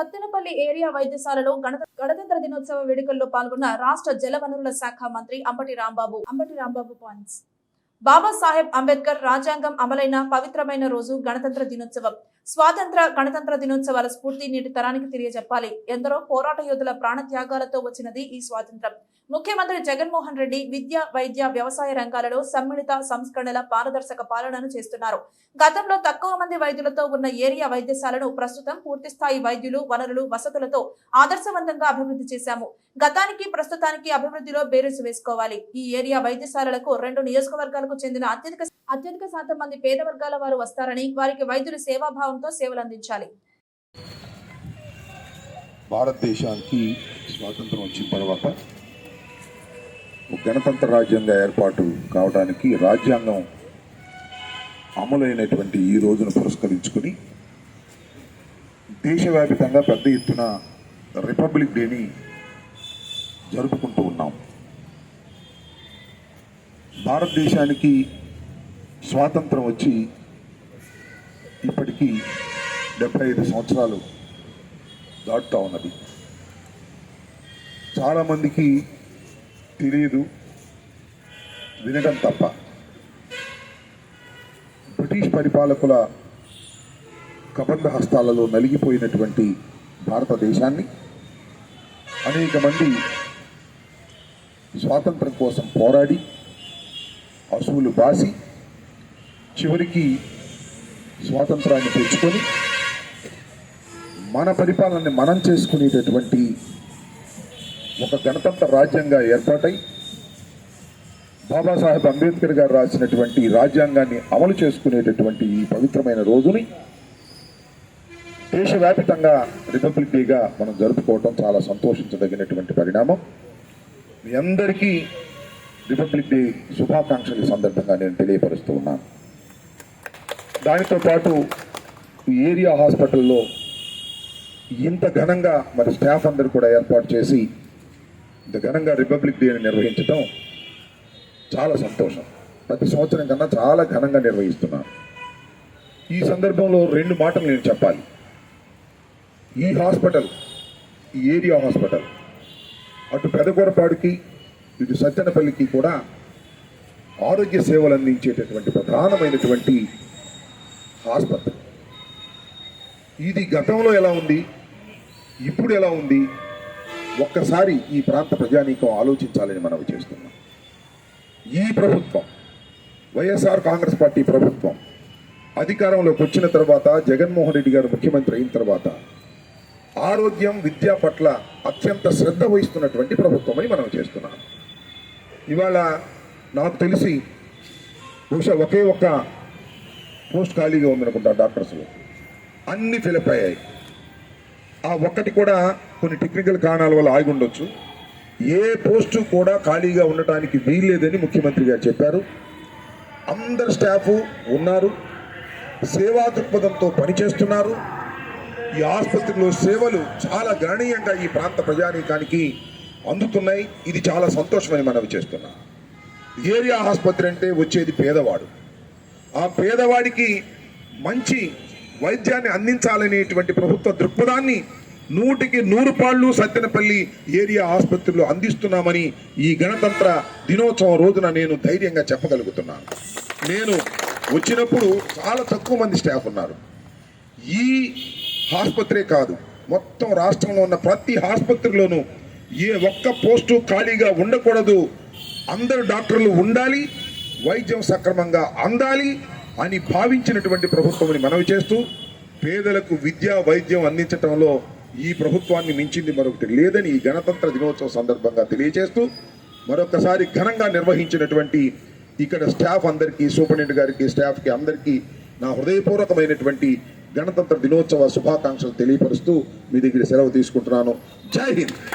Sattenapalli area వైద్యశాలలో గణతంత్ర దినోత్సవ వేడుకల్లో పాల్గొన్న రాష్ట్ర జలవనరుల శాఖ మంత్రి అంబటి రాంబాబు. అంబటి రాంబాబు పాయింట్స్ బాబాసాహెబ్ అంబేద్కర్ రాజ్యాంగం అమలైన పవిత్రమైన రోజు గణతంత్ర దినోత్సవం. స్వాతంత్ర గణతంత్ర దినోత్సవాల స్ఫూర్తి నేటి తరానికి తెలియజెప్పాలి. ఎందరో పోరాట యోధుల ప్రాణ త్యాగాలతో వచ్చినది ఈ స్వాతంత్రం. ముఖ్యమంత్రి జగన్మోహన్ రెడ్డి విద్య వైద్య వ్యవసాయ రంగాలలో సమ్మిళిత సంస్కరణల పారదర్శక పాలనను చేస్తున్నారు. గతంలో తక్కువ మంది వైద్యులతో ఉన్న ఏరియా వైద్యశాలను ప్రస్తుతం పూర్తిస్థాయి వైద్యులు వనరులు వసతులతో ఆదర్శవంతంగా అభివృద్ధి చేశాము. గతానికి ప్రస్తుతానికి అభివృద్ధిలో బేరుసు వేసుకోవాలి. ఈ ఏరియా వైద్యశాలలకు రెండు నియోజకవర్గాలకు చెందిన అత్యధిక అత్యధిక శాతం మంది పేద వర్గాల వారు వస్తారని వారికి వైద్యులు సేవాభావంతో సేవలు అందించాలి. భారతదేశానికి స్వాతంత్రం వచ్చిన తర్వాత గణతంత్ర రాజ్యంగా ఏర్పాటు కావడానికి రాజ్యాంగం అమలైనటువంటి ఈ రోజును పురస్కరించుకుని దేశవ్యాప్తంగా పెద్ద ఎత్తున రిపబ్లిక్ డేని జరుపుకుంటూ ఉన్నాం. భారతదేశానికి స్వాతంత్రం వచ్చి ఇప్పటికీ డెబ్బై ఐదు సంవత్సరాలు దాటుతూ ఉన్నది. చాలామందికి తెలియదు వినడం తప్ప. బ్రిటిష్ పరిపాలకుల కబంధ హస్తాలలో నలిగిపోయినటువంటి భారతదేశాన్ని అనేక మంది స్వాతంత్రం కోసం పోరాడి అసువులు బాసి చివరికి స్వాతంత్రాన్ని తెచ్చుకొని మన పరిపాలనని మనం చేసుకునేటటువంటి ఒక గణతంత్ర రాజ్యంగా ఏర్పాటై బాబాసాహెబ్ అంబేద్కర్ గారు రాసినటువంటి రాజ్యాంగాన్ని అమలు చేసుకునేటటువంటి ఈ పవిత్రమైన రోజుని దేశవ్యాపితంగా రిపబ్లిక్ డేగా మనం జరుపుకోవటం చాలా సంతోషించదగినటువంటి పరిణామం. మీ అందరికీ రిపబ్లిక్ డే శుభాకాంక్షల సందర్భంగా నేను తెలియపరుస్తూ ఉన్నాను. దానితో పాటు ఏరియా హాస్పిటల్లో ఇంత ఘనంగా మరి స్టాఫ్ అందరూ కూడా ఏర్పాటు చేసి ఇంత ఘనంగా రిపబ్లిక్ డేని నిర్వహించడం చాలా సంతోషం. ప్రతి సంవత్సరం కన్నా చాలా ఘనంగా నిర్వహిస్తున్నాను ఈ సందర్భంలో రెండు మాటలు నేను చెప్పాలి. ఈ హాస్పిటల్ ఈ ఏరియా హాస్పిటల్ అటు పెదగొరపాడుకి ఇటు సత్తెనపల్లికి కూడా ఆరోగ్య సేవలు అందించేటటువంటి ప్రధానమైనటువంటి ఆసుపత్రి ఇది గతంలో ఎలా ఉంది? ఇప్పుడు ఎలా ఉంది? ఒక్కసారి ఈ ప్రాంత ప్రజానీకం ఆలోచించాలని మనం చేస్తున్నాం. ఈ ప్రభుత్వం వైఎస్ఆర్ కాంగ్రెస్ పార్టీ ప్రభుత్వం అధికారంలోకి వచ్చిన తర్వాత జగన్మోహన్ రెడ్డి గారు ముఖ్యమంత్రి అయిన తర్వాత ఆరోగ్యం విద్య పట్ల అత్యంత శ్రద్ధ వహిస్తున్నటువంటి ప్రభుత్వం అని మనం చేస్తున్నాం. ఇవాళ నాకు తెలిసి బహుశా ఒకే ఒక్క పోస్ట్ ఖాళీగా ఉందనుకుంటా డాక్టర్స్లో అన్ని ఫిలప్ అయ్యాయి. ఆ ఒక్కటి కూడా కొన్ని టెక్నికల్ కారణాల వల్ల ఆగి ఉండొచ్చు. ఏ పోస్టు కూడా ఖాళీగా ఉండటానికి వీల్లేదని ముఖ్యమంత్రి గారు చెప్పారు. అందరు స్టాఫ్ ఉన్నారు. సేవా దృక్పథంతో పనిచేస్తున్నారు. ఈ ఆసుపత్రిలో సేవలు చాలా గణనీయంగా ఈ ప్రాంత ప్రజానీకానికి అందుతున్నాయి. ఇది చాలా సంతోషమని మనవి చేస్తున్నాం. ఏరియా ఆసుపత్రి అంటే వచ్చేది పేదవాడు. ఆ పేదవాడికి మంచి వైద్యాన్ని అందించాలనేటువంటి ప్రభుత్వ దృక్పథాన్ని నూటికి నూరు పాళ్ళు సత్తెనపల్లి ఏరియా ఆసుపత్రిలో అందిస్తున్నామని ఈ గణతంత్ర దినోత్సవం రోజున నేను ధైర్యంగా చెప్పగలుగుతున్నాను. నేను వచ్చినప్పుడు చాలా తక్కువ మంది స్టాఫ్ ఉన్నారు. ఈ ఆసుపత్రే కాదు మొత్తం రాష్ట్రంలో ఉన్న ప్రతి ఆసుపత్రిలోనూ ఏ ఒక్క పోస్టు ఖాళీగా ఉండకూడదు. అందరు డాక్టర్లు ఉండాలి వైద్యం సక్రమంగా అందాలి అని భావించినటువంటి ప్రభుత్వాన్ని మనవి చేస్తూ పేదలకు విద్య వైద్యం అందించడంలో ఈ ప్రభుత్వాన్ని మించింది మరొకటి లేదని ఈ గణతంత్ర దినోత్సవం సందర్భంగా తెలియజేస్తూ మరొకసారి ఘనంగా నిర్వహించినటువంటి ఇక్కడ స్టాఫ్ అందరికీ సూపరింటెండెంట్ గారికి స్టాఫ్కి అందరికీ నా హృదయపూర్వకమైనటువంటి గణతంత్ర దినోత్సవ శుభాకాంక్షలు తెలియపరుస్తూ మీ దగ్గర సెలవు తీసుకుంటున్నాను. జై హింద్!